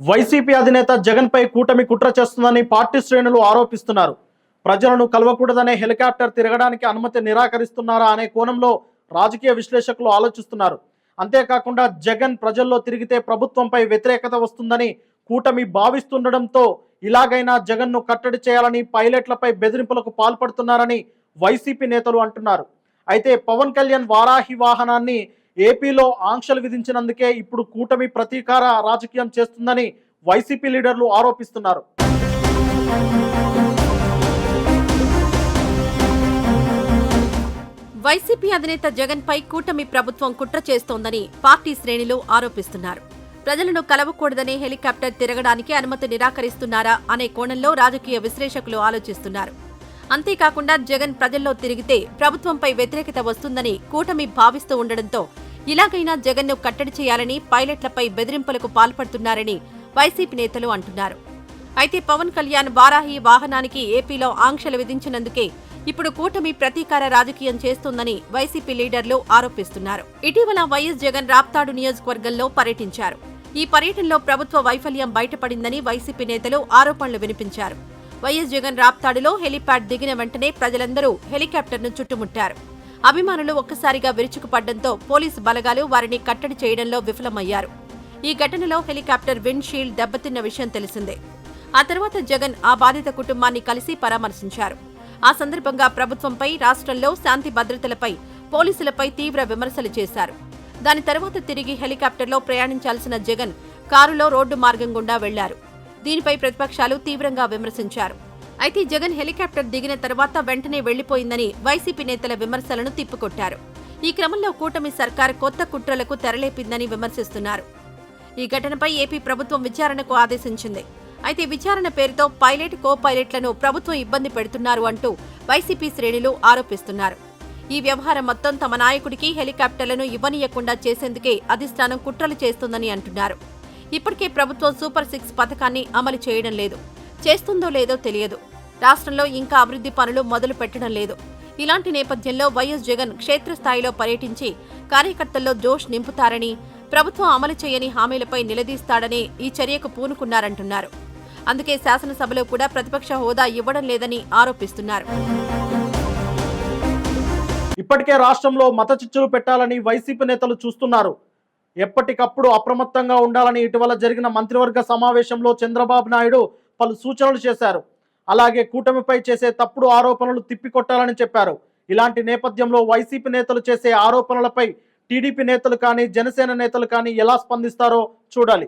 YCP అధినేత జగన్పై కూటమి కుట్ర చేస్తుందని పార్టీ శ్రేణులు ఆరోపిస్తున్నారు. ప్రజలను కలవకూడదనే హెలికాప్టర్ తిరగడానికి అనుమతి నిరాకరిస్తున్నారా అనే కోణంలో రాజకీయ విశ్లేషకులు ఆలోచిస్తున్నారు. అంతేకాకుండా జగన్ ప్రజల్లో తిరిగితే ప్రభుత్వంపై వ్యతిరేకత వస్తుందని కూటమి భావిస్తుండడంతో ఇలాగైనా జగన్ను కట్టడి చేయాలని పైలట్లపై బెదిరింపులకు పాల్పడుతున్నారని వైసీపీ నేతలు అంటున్నారు. అయితే పవన్ కళ్యాణ్ వారాహి వాహనాన్ని ఏపీలో ఆంక్షలు విధించినందుకే ఇప్పుడు కూటమి ప్రతీకార రాజకీయం చేస్తుందని వైసీపీ లీడర్లు ఆరోపిస్తున్నారు. వైసీపీ అధినేత జగన్ పై కూటమి ప్రభుత్వం కుట్ర చేస్తోందని పార్టీ శ్రేణులు ఆరోపిస్తున్నారు. ప్రజలను కలవకూడదనే హెలికాప్టర్ తిరగడానికి అనుమతి నిరాకరిస్తున్నారా అనే కోణంలో రాజకీయ విశ్లేషకులు ఆలోచిస్తున్నారు. అంతేకాకుండా జగన్ ప్రజల్లో తిరిగితే ప్రభుత్వంపై వ్యతిరేకత వస్తుందని కూటమి భావిస్తూ ఉండడంతో ఇలాగైనా జగన్ను కట్టడి చేయాలని పైలట్లపై బెదిరింపులకు పాల్పడుతున్నారని వైసీపీ నేతలు అంటున్నారు. అయితే పవన్ కళ్యాణ్ వారాహి వాహనానికి ఏపీలో ఆంక్షలు విధించినందుకే ఇప్పుడు కూటమి ప్రతీకార రాజకీయం చేస్తోందని వైసీపీ లీడర్లు ఆరోపిస్తున్నారు. ఇటీవల వైఎస్ జగన్ రాప్తాడు నియోజకవర్గంలో పర్యటించారు. ఈ పర్యటనలో ప్రభుత్వ వైఫల్యం బయటపడిందని వైసీపీ నేతలు ఆరోపణలు వినిపించారు. వైఎస్ జగన్ రాప్తాడులో హెలీప్యాడ్ దిగిన వెంటనే ప్రజలందరూ హెలికాప్టర్ను చుట్టుముట్టారు. అభిమానులు ఒక్కసారిగా విరుచుకుపడ్డంతో పోలీసు బలగాలు వారిని కట్టడి చేయడంలో విఫలమయ్యారు. ఈ ఘటనలో హెలికాప్టర్ విండ్ షీల్డ్ దెబ్బతిన్న విషయం తెలిసిందే. ఆ తర్వాత జగన్ ఆ బాధిత కుటుంబాన్ని కలిసి పరామర్శించారు. ఆ సందర్భంగా ప్రభుత్వంపై రాష్ట్రంలో శాంతి భద్రతలపై పోలీసులపై తీవ్ర విమర్శలు చేశారు. దాని తర్వాత తిరిగి హెలికాప్టర్లో ప్రయాణించాల్సిన జగన్ కారులో రోడ్డు మార్గం గుండా వెళ్ళారు. దీనిపై ప్రతిపక్షాలు తీవ్రంగా విమర్శించారు. అయితే జగన్ హెలికాప్టర్ దిగిన తర్వాత వెంటనే వెళ్ళిపోయిందని వైసీపీ నేతల విమర్శలను తిప్పికొట్టారు. ఈ క్రమంలో కూటమి సర్కార్ కొత్త కుట్రలకు తెరలేపిందని విమర్శిస్తున్నారు. ఈ ఘటనపై ఏపీ ప్రభుత్వం విచారణకు ఆదేశించింది. అయితే విచారణ పేరుతో పైలట్ కో పైలట్లను ప్రభుత్వం ఇబ్బంది పెడుతున్నారు అంటూ వైసీపీ శ్రేణులు ఆరోపిస్తున్నారు. ఈ వ్యవహారం మొత్తం తమ నాయకుడికి హెలికాప్టర్లను ఇవ్వనీయకుండా చేసేందుకే అధిష్టానం కుట్రలు చేస్తుందని అంటున్నారు. ఇప్పటికే ప్రభుత్వం సూపర్ సిక్స్ పథకాన్ని అమలు చేయడం లేదు. చేస్తుందో లేదో తెలియదు. రాష్ట్రంలో ఇంకా అభివృద్ధి పనులు మొదలు పెట్టడం లేదు. ఇలాంటి నేపథ్యంలో వైఎస్ జగన్ క్షేత్రస్థాయిలో పర్యటించి కార్యకర్తల్లో జోష్ నింపుతారని ప్రభుత్వం అమలు చేయని హామీలపై నిలదీస్తాడని ఈ చర్యకు పూనుకున్నారంటున్నారు. అందుకే శాసనసభలో కూడా ప్రతిపక్ష హోదా ఇవ్వడం లేదని ఆరోపిస్తున్నారు. ఇప్పటికే రాష్ట్రంలో మత చిచ్చులు పెట్టాలని వైసీపీ నేతలు చూస్తున్నారు. ఎప్పటికప్పుడు అప్రమత్తంగా ఉండాలని ఇటీవల జరిగిన మంత్రివర్గ సమావేశంలో చంద్రబాబు నాయుడు పలు సూచనలు చేశారు. అలాగే కూటమిపై చేసే తప్పుడు ఆరోపణలు తిప్పికొట్టాలని చెప్పారు. ఇలాంటి నేపథ్యంలో వైసీపీ నేతలు చేసే ఆరోపణలపై టీడీపీ నేతలు కానీ జనసేన నేతలు కానీ ఎలా స్పందిస్తారో చూడాలి.